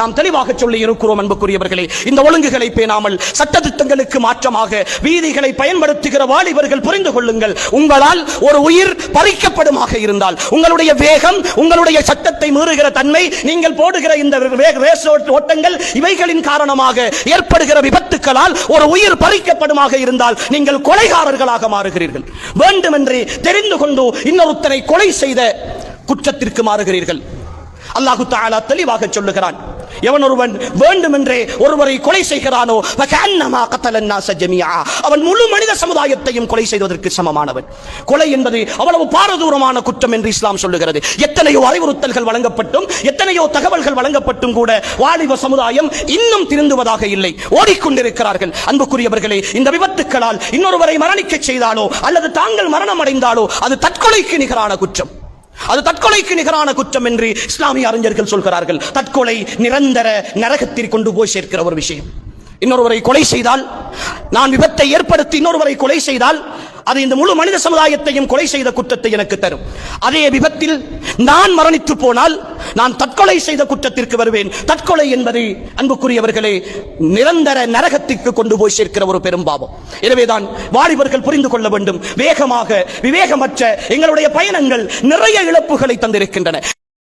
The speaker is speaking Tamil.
நாம் தெளிவாக சொல்லி இருக்கிறோம் அன்புக்குரியவர்களே. இந்த ஒழுங்குகளை பேணாமல் சட்டத்திட்டங்களுக்கு மாற்றமாக வீதிகளை பயன்படுத்துகிற வாலிபர்கள் புரிந்து கொள்ளுங்கள். உங்களால் ஒரு உயிர் பறிக்கப்படுமாக இருந்தால் உங்களுடைய வேகம் உங்களுடைய சட்டத்தை மீறுகிற தன்மை நீங்கள் போடுகிற இந்த ரேஸ் ஓட்டங்கள் இவைகளின் காரணமாக ஏற்படுகிற விபத்துக்களால் ஒரு உயிர் பறிக்கப்படுமாக இருந்தால் நீங்கள் கொலைகாரர்களாக மாறுகிறீர்கள். வேண்டுமென்றே தெரிந்து கொண்டு இன்னொருத்தனை கொலை செய்த குற்றத்திற்கு மாறுகிறீர்கள். அல்லாஹு தாலா தெளிவாக சொல்லுகிறான். எவன் ஒருவன் வேண்டுமென்றே ஒருவரை கொலை செய்கிறானோ அவன் முழு மனித சமுதாயத்தையும் கொலை செய்வதற்கு சமமானவன். கொலை என்பது அவ்வளவு பாரதூரமான குற்றம் என்று இஸ்லாம் சொல்லுகிறது. எத்தனையோ அறிவுறுத்தல்கள் வழங்கப்பட்டும் எத்தனையோ தகவல்கள் வழங்கப்பட்டும் கூட வாலிப சமுதாயம் இன்னும் திருந்துவதாக இல்லை. ஓடிக்கொண்டிருக்கிறார்கள். அன்புக்குரியவர்களே இந்த விபத்துக்களால் இன்னொருவரை மரணிக்கச் செய்தாலோ அல்லது தாங்கள் மரணம் அடைந்தாலோ அது தற்கொலைக்கு நிகரான குற்றம். அது தற்கொலைக்கு நிகரான குற்றம் என்று இஸ்லாமிய அறிஞர்கள் சொல்கிறார்கள். தற்கொலை நிரந்தர நரகத்தில் கொண்டு போய் சேர்க்கிற ஒரு விஷயம். இன்னொருவரை கொலை செய்தால் நான் விபத்தை ஏற்படுத்தி இன்னொருவரை கொலை செய்தால் அது இந்த முழு மனித சமுதாயத்தையும் கொலை செய்த குற்றத்தை எனக்கு தரும். அதே விபத்தில் நான் மரணித்து போனால் நான் தற்கொலை செய்த குற்றத்திற்கு வருவேன். தற்கொலை என்பது அன்புக்குரியவர்களே நிரந்தர நரகத்திற்கு கொண்டு போய் சேர்க்கிற ஒரு பெரும்பாவம். எனவேதான் வாலிபர்கள் புரிந்து கொள்ள வேண்டும். வேகமாக விவேகமற்ற எங்களுடைய பயணங்கள் நிறைய இழப்புகளை தந்திருக்கின்றன.